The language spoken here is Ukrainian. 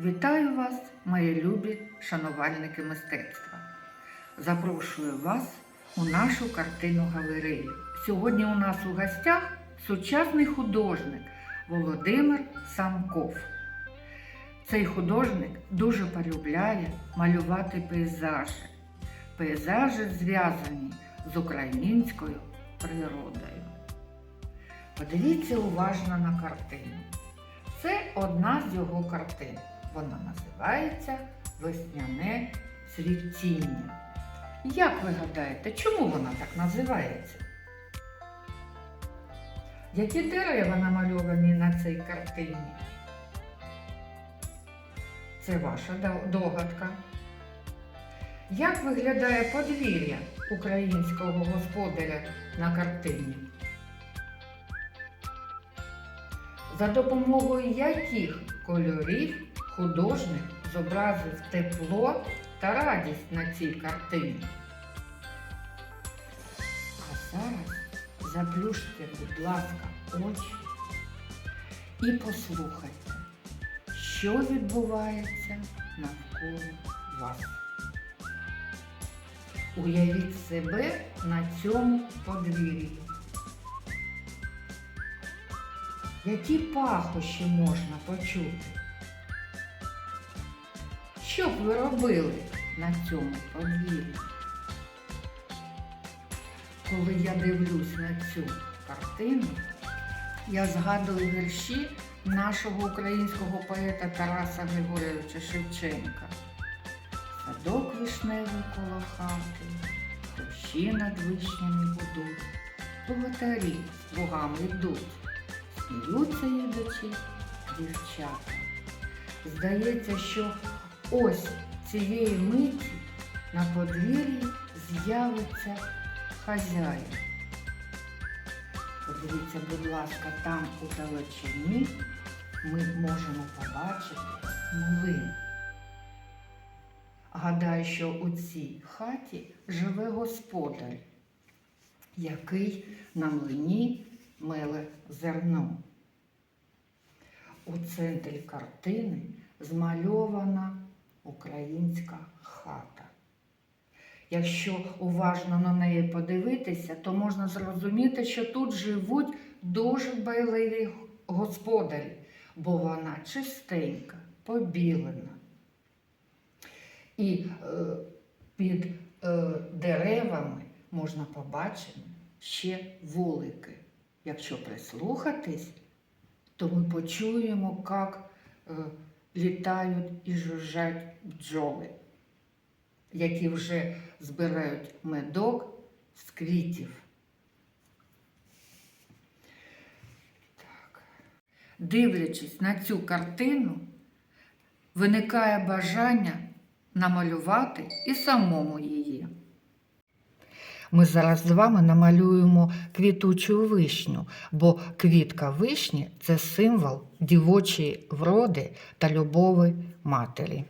Вітаю вас, мої любі шанувальники мистецтва. Запрошую вас у нашу картину галерею. Сьогодні у нас у гостях сучасний художник Володимир Самков. Цей художник дуже полюбляє малювати пейзажі. Пейзажі зв'язані з українською природою. Подивіться уважно на картину. Це одна з його картин. Вона називається Весняне цвітіння. Як ви гадаєте, чому вона так називається? Які дерева намальовані на цій картині? Це ваша догадка. Як виглядає подвір'я українського господаря на картині? За допомогою яких кольорів художник зобразив тепло та радість на цій картині? А зараз заплющте, будь ласка, очі і послухайте, що відбувається навколо вас. Уявіть себе на цьому подвір'ї. Які пахощі можна почути? Що б ви робили на цьому подвір'ї? Коли я дивлюсь на цю картину, я згадую вірші нашого українського поета Тараса Григорьовича Шевченка. Садок вишневий коло хати, хрущі над вишнями будуть, богатарі з богами йдуть, сміються їдачі дівчата. Здається, що ось цієї миті на подвір'ї з'явиться хазяїн. Подивіться, будь ласка, там у далечині ми можемо побачити млин. Гадаю, що у цій хаті живе господар, який на млині меле зерно. У центрі картини змальована українська хата. Якщо уважно на неї подивитися, то можна зрозуміти, що тут живуть дуже байливі господарі, бо вона чистенька, побілена. І е, під е, деревами можна побачити ще вулики. Якщо прислухатись, то ми почуємо, як е, літають і жужжать бджоли, які вже збирають медок з квітів. Так. Дивлячись на цю картину, виникає бажання намалювати і самому її. Ми зараз з вами намалюємо квітучу вишню, бо квітка вишні це символ дівочої вроди та любови матері.